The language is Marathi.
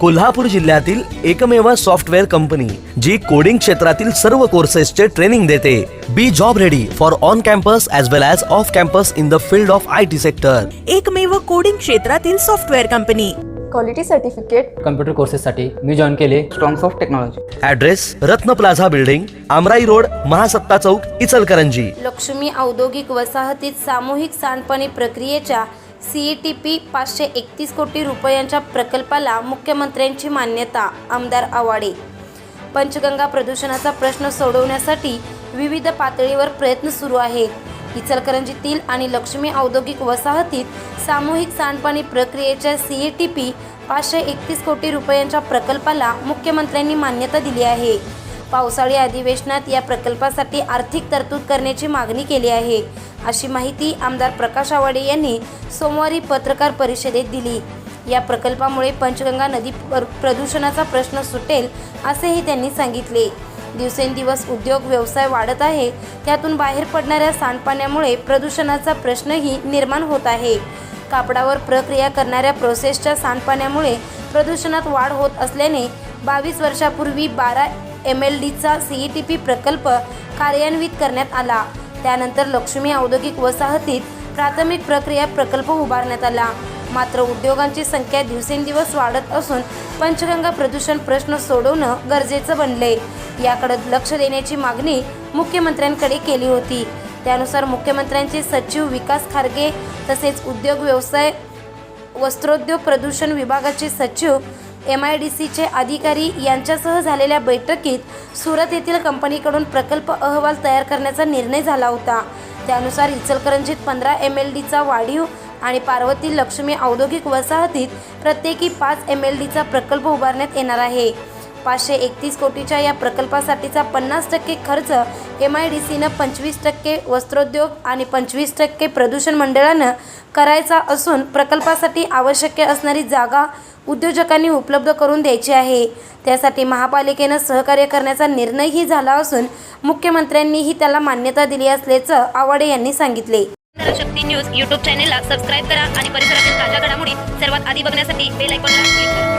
कोल्हापूर जिल्ह्यातील एकमेव सॉफ्टवेअर कंपनी जी कोडिंग क्षेत्रातील सर्व कोर्सेसचे ट्रेनिंग देते. Be job ready for on campus as well as off campus in the field of I T sector एकमेव कोडिंग क्षेत्रातील software company. Quality certificate computer कोर्सेससाठी मी जॉईन केले. Strongs of technology address Ratna plaza building Amrai road Mahasatta चौक इचलकरंजी लक्ष्मी औद्योगिक वसाहतीत सामूहिक सांडपाणी प्रक्रियेच्या सीईटी पी पाचशे एकतीस कोटी रुपयांच्या प्रकल्पाला मुख्यमंत्र्यांची मान्यता आमदार आवाडे. पंचगंगा प्रदूषणाचा प्रश्न सोडवण्यासाठी विविध पातळीवर प्रयत्न सुरू आहेत इचलकरंजीतील आणि लक्ष्मी औद्योगिक वसाहतीत सामूहिक सांडपाणी प्रक्रियेच्या सीईटी पी पाचशे एकतीस कोटी रुपयांच्या प्रकल्पाला मुख्यमंत्र्यांनी मान्यता दिली आहे. पावसाळी अधिवेशनात या प्रकल्पासाठी आर्थिक तरतूद करण्याची मागणी केली आहे. अशी माहिती आमदार प्रकाश आवाडे यांनी सोमवारी पत्रकार परिषदेत दिली. या प्रकल्पामुळे पंचगंगा नदी पर- प्रदूषणाचा प्रश्न सुटेल असेही त्यांनी सांगितले. दिवसेंदिवस उद्योग व्यवसाय वाढत आहे त्यातून बाहेर पडणाऱ्या सांडपाण्यामुळे प्रदूषणाचा प्रश्नही निर्माण होत आहे. कापडावर प्रक्रिया करणाऱ्या प्रोसेसच्या सांडपाण्यामुळे प्रदूषणात वाढ होत असल्याने बावीस वर्षापूर्वी बारा एम एल डीचा सी ई टी पी प्रकल्प कार्यान्वित करण्यात आला. त्यानंतर लक्ष्मी औद्योगिक वसाहतीत प्राथमिक प्रक्रिया प्रकल्प उभारण्यात आला. मात्र उद्योगांची संख्या दिवसेंदिवस वाढत असून पंचगंगा प्रदूषण प्रश्न सोडवणं गरजेचं बनले याकडे लक्ष देण्याची मागणी मुख्यमंत्र्यांकडे केली होती. त्यानुसार मुख्यमंत्र्यांचे सचिव विकास खारगे तसेच उद्योग व्यवसाय वस्त्रोद्योग प्रदूषण विभागाचे सचिव एम आय डी सीचे अधिकारी यांच्यासह झालेल्या बैठकीत सुरत येथील कंपनीकडून प्रकल्प अहवाल तयार करण्याचा निर्णय झाला होता. त्यानुसार इचलकरंजीत पंधरा एम एल डीचा वाढीव आणि पार्वती लक्ष्मी औद्योगिक वसाहतीत प्रत्येकी पाच एम एल डीचा प्रकल्प उभारण्यात येणार आहे. पाचशे एकतीस कोटीच्या या प्रकल्पासाठीचा पन्नास टक्के खर्च एम आय डी सीनं पंचवीस टक्के वस्त्रोद्योग आणि पंचवीस टक्के प्रदूषण मंडळानं करायचा असून प्रकल्पासाठी आवश्यक असणारी जागा उद्योजकांनी उपलब्ध करून द्यायची आहे. त्यासाठी महापालिकेनं सहकार्य करण्याचा निर्णयही झाला असून मुख्यमंत्र्यांनीही त्याला मान्यता दिली असल्याचं आवाडे यांनी सांगितले. शक्ती न्यूज यूट्यूब चॅनेलला सबस्क्राईब करा आणि परिसरातील ताज्या घडामोडी सर्वात आधी बघण्यासाठी बेल आयकॉनला क्लिक करा.